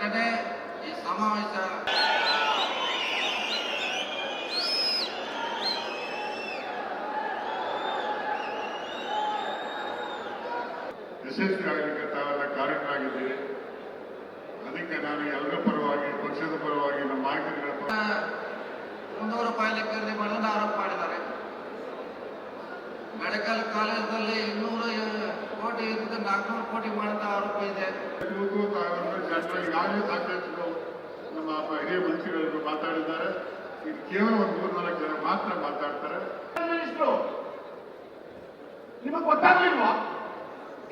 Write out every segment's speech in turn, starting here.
ಘಟನೆ ಈ ಸಮಾವೇಶ. ಯಶಸ್ವಿ ಆಗಲಿಕ್ಕೆ ತಾವೆಲ್ಲ ಕಾರಣರಾಗಿದ್ದೀರಿ ಅದಕ್ಕೆ ನಾನು ಎಲ್ಲರ ಪರವಾಗಿ ಪಕ್ಷದ ಪರವಾಗಿ ನಮ್ಮ ನಾಯಕರುಗಳ ಪರ ಮುನ್ನೂರು ರೂಪಾಯಿ ಲೆಕ್ಕದಲ್ಲಿ ಮಣ್ಣನ್ನು ಆರೋಪ ಮಾಡಿದ್ದಾರೆ. ಮೆಡಿಕಲ್ ಕಾಲೇಜಲ್ಲಿ ಇನ್ನೂರು ಕೋಟಿ ಇದ್ದ ನಾಲ್ಕುನೂರು ಕೋಟಿ ಮಾಡಿದ ಆರೋಪ ಇದೆ. ಈಗಾಗಲೇ ಸಾಕಷ್ಟು ನಮ್ಮ ಹಿರಿಯ ಮಂತ್ರಿಗಳು ಮಾತಾಡಿದ್ದಾರೆ. ಇದು ಕೇವಲ ಒಂದು ಮೂರ್ನಾಲ್ಕು ಜನ ಮಾತ್ರ ಮಾತಾಡ್ತಾರೆ. ನಿಮಗೆ ಗೊತ್ತಾಗ್ಲಿಲ್ವಾ?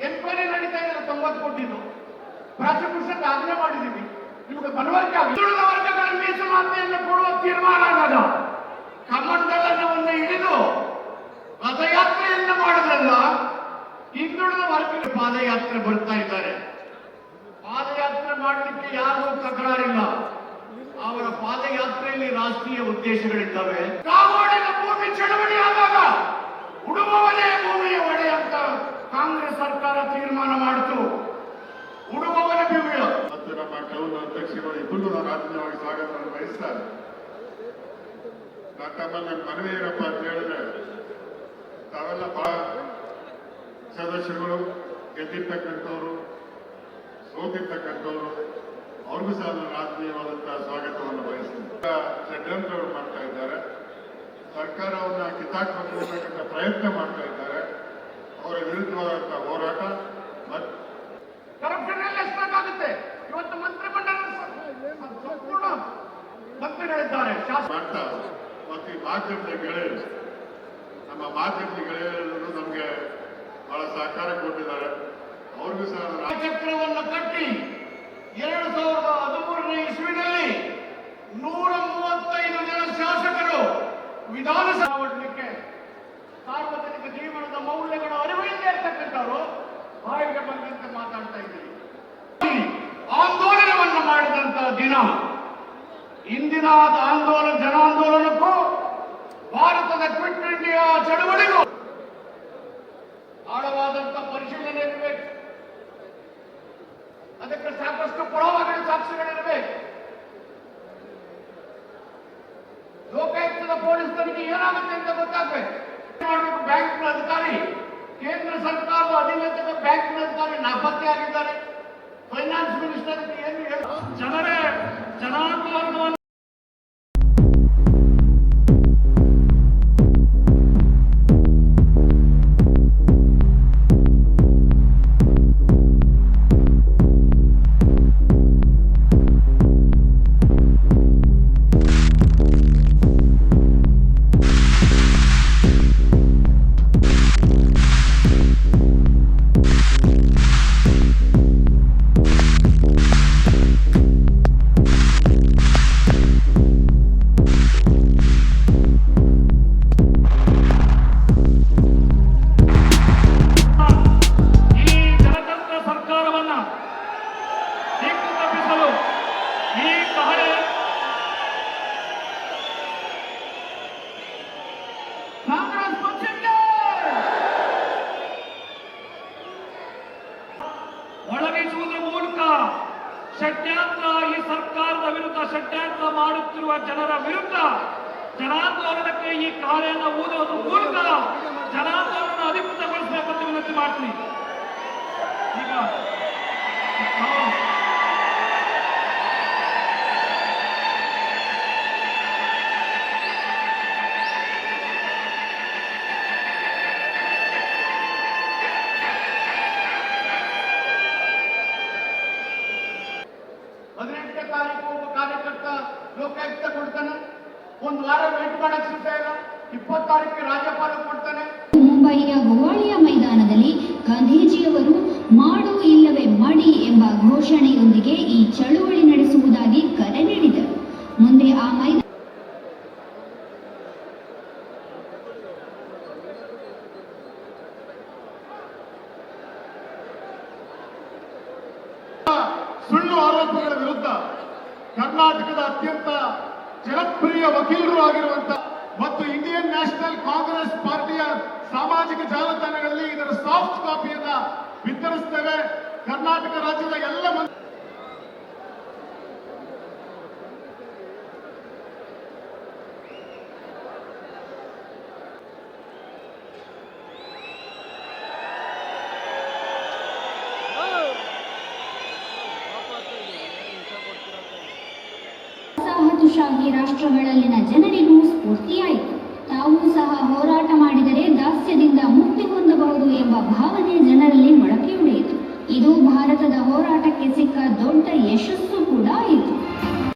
ಎನ್ಕ್ವೈರಿ ನಡೀತಾ ಇದ್ದಾರೆ ತೊಂಬತ್ತು ಕೊಟ್ಟಿದ್ದು ಪ್ರಾಸಿಕ್ಯೂಷನ್ ಆಗ್ರಹ ಮಾಡಿದೀವಿ ನಿಮಗೆ ಹಿಂದುಳಿದ ವರ್ಗಗಳ ಮೀಸಲಾತಿಯನ್ನು ಕೊಡುವ ತೀರ್ಮಾನ ಆಗದ. ಪಾದಯಾತ್ರೆಯಲ್ಲಿ ರಾಷ್ಟ್ರೀಯ ಉದ್ದೇಶಗಳಿದ್ದಾವೆ. ಕಾಗೋಡಿನ ಭೂಮಿ ಚಳವಳಿ ಆದಾಗ ಉಡುವವನೇ ಭೂಮಿಯ ಒಡೆ ಅಂತ ಕಾಂಗ್ರೆಸ್ ಸರ್ಕಾರ ತೀರ್ಮಾನ ಮಾಡಿತು. ಉಡುವವನ ಭೂಮಿಯ ಮತ್ತು ನಮ್ಮ ಟೌನ್ ಅಧ್ಯಕ್ಷರು ಇಬ್ಬರು ನಾನು ಆತ್ಮೀಯವಾಗಿ ಸ್ವಾಗತವನ್ನು ಬಯಸ್ತಾರೆ. ನಾನು ತಮ್ಮಲ್ಲಿ ಮನವಿ ಏನಪ್ಪ ಅಂತ ಹೇಳಿದ್ರೆ ತಾವೆಲ್ಲ ಬಹಳ ಸದಸ್ಯರುಗಳು ಗೆದ್ದಿರ್ತಕ್ಕಂಥವ್ರು ಸೋತಿರ್ತಕ್ಕಂಥವ್ರು ಅವ್ರಿಗೂ ಸಹ ನಾನು ಆತ್ಮೀಯವಾದಂತಹ ಸ್ವಾಗತವನ್ನು ಬಯಸ್ತೀನಿ. ಷಡ್ಯಂತ್ರ ಅವರು ಮಾಡ್ತಾ ಇದ್ದಾರೆ. ಸರ್ಕಾರವನ್ನು ಕಿತ್ತಾಕ್ಬೇಕು ಅಂತಕ್ಕಂಥ ಪ್ರಯತ್ನ ಮಾಡ್ತಾ ಇದ್ದಾರೆ. ಅವರ ವಿರುದ್ಧವಾದಂತಹ ಹೋರಾಟ ಮತ್ತು ಇವತ್ತು ಮಂತ್ರಿಮಂಡಲ ಸಂಪೂರ್ಣ ಮಂತ್ರಿಗಳಿದ್ದಾರೆ ಮಾಡ್ತಾ ಮತ್ತು ಈ ಮಾಧ್ಯಮದ ಗೆಳೆಯರು ನಮ್ಮ ಮಾಧ್ಯಮದ ದಿನ ಇಂದಿನ ಆಂದೋಲನ ಜನಾಂದೋಲನಕ್ಕೂ ಭಾರತದ ಕ್ವಿಟ್ ಇಂಡಿಯಾ ಚಳವಳಿಗೂ ಆಳವಾದಂತ ಪರಿಶೀಲನೆ ಇರಬೇಕು ಅದಕ್ಕೆ ಸಾಕಷ್ಟು ಪುರಾವೆಗಳು ಸಾಕ್ಷಿಗಳಿರಬೇಕು ಲೋಕಾಯುಕ್ತದ ಪೊಲೀಸ್ ತನಿಖೆ ಏನಾಗುತ್ತೆ ಅಂತ ಗೊತ್ತಾಗ್ಬೇಕು ಮಾಡಬೇಕು ಬ್ಯಾಂಕ್ನ ಅಧಿಕಾರಿ ಕೇಂದ್ರ ಸರ್ಕಾರದ ಅಧೀನತೆಯ ಬ್ಯಾಂಕ್ನ ಅಧಿಕಾರಿ ನಾಪತ್ತೆ ಆಗಿದ್ದಾರೆ ಫೈನಾನ್ಸ್ ಮಿನಿಸ್ಟರ್ ಏನು ಹೇಳ ಜನರ ವಿರುದ್ಧ ಜನಾಂದೋಲನಕ್ಕೆ ಈ ಕಾಳೆಯನ್ನು ಊದುವುದರ ಮೂಲಕ ಜನಾಂದೋಲನ ಅಧಿಕೃತಗೊಳಿಸಬೇಕು ಅಂತ ವಿನಂತಿ ಮಾಡ್ತೀನಿ. ಈಗ ಹದಿನೆಂಟನೇ ತಾರೀಕು ಒಬ್ಬ ಕಾರ್ಯಕರ್ತ ಲೋಕಾಯುಕ್ತ ಕೊಡ್ತಾನೆ. ಒಂದು ವಾರ ವೇಟ್ ಮಾಡಕ್ ಸಿಗ್ತಾ ಇಲ್ಲ. ಇಪ್ಪತ್ತು ತಾರೀಕಿಗೆ ರಾಜ್ಯಪಾಲ ಕೊಡ್ತಾನೆ. ಮುಂಬಯಿಯ ಗೋವಾಳಿಯ ಮೈದಾನದಲ್ಲಿ ಗಾಂಧೀಜಿಯವರು ಮಾಡು ಇಲ್ಲವೇ ಮಡಿ ಎಂಬ ಕರ್ನಾಟಕದ ಅತ್ಯಂತ ಜನಪ್ರಿಯ ವಕೀಲರು ಆಗಿರುವಂತ ಮತ್ತು ಇಂಡಿಯನ್ ನ್ಯಾಷನಲ್ ಕಾಂಗ್ರೆಸ್ ಪಾರ್ಟಿಯ ಸಾಮಾಜಿಕ ಜಾಲತಾಣಗಳಲ್ಲಿ ಇದರ ಸಾಫ್ಟ್ ಕಾಪಿಯನ್ನ ವಿತರಿಸ್ತೇವೆ ಕರ್ನಾಟಕ ರಾಜ್ಯದ ಎಲ್ಲ ವಸಾಹತುಶಾಹಿ ರಾಷ್ಟ್ರಗಳಲ್ಲಿನ ಜನರಿಗೂ ಸ್ಫೂರ್ತಿಯಾಯಿತು. ತಾವೂ ಸಹ ಹೋರಾಟ ಮಾಡಿದರೆ ದಾಸ್ಯದಿಂದ ಮುಕ್ತಿ ಹೊಂದಬಹುದು ಎಂಬ ಭಾವನೆ ಜನರಲ್ಲಿ ಮೊಳಕೆಯೊಡೆಯಿತು. ಇದು ಭಾರತದ ಹೋರಾಟಕ್ಕೆ ಸಿಕ್ಕ ದೊಡ್ಡ ಯಶಸ್ಸು ಕೂಡ ಆಯಿತು